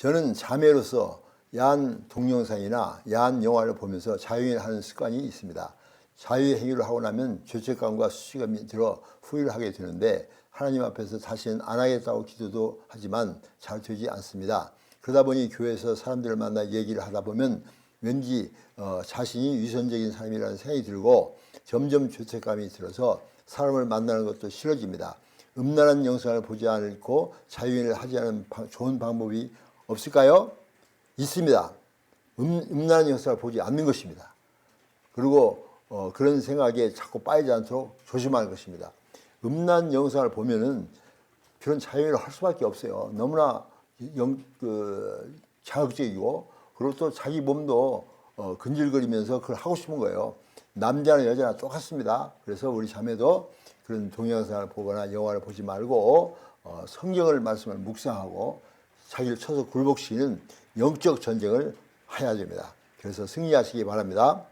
저는 자매로서 야한 동영상이나 야한 영화를 보면서 자유행위를 하는 습관이 있습니다. 자유행위를 하고 나면 죄책감과 수치감이 들어 후회를 하게 되는데 하나님 앞에서 다시는 안 하겠다고 기도도 하지만 잘 되지 않습니다. 그러다 보니 교회에서 사람들을 만나 얘기를 하다 보면 왠지 어, 자신이 위선적인 사람이라는 생각이 들고 점점 죄책감이 들어서 사람을 만나는 것도 싫어집니다. 음란한 영상을 보지 않고 자유인을 하지 않은 방- 좋은 방법이 없을까요? 있습니다. 음, 음란한 영상을 보지 않는 것입니다. 그리고 어, 그런 생각에 자꾸 빠지지 않도록 조심하는 것입니다. 음란 영상을 보면은 그런 자유를 할 수밖에 없어요. 너무나 영, 그, 자극적이고 그리고 또 자기 몸도 어, 근질거리면서 그걸 하고 싶은 거예요. 남자나 여자나 똑같습니다. 그래서 우리 자매도 그런 동영상을 보거나 영화를 보지 말고 어, 성경을 말씀을 묵상하고 자기를 쳐서 굴복시키는 영적 전쟁을 해야 됩니다. 그래서 승리하시기 바랍니다.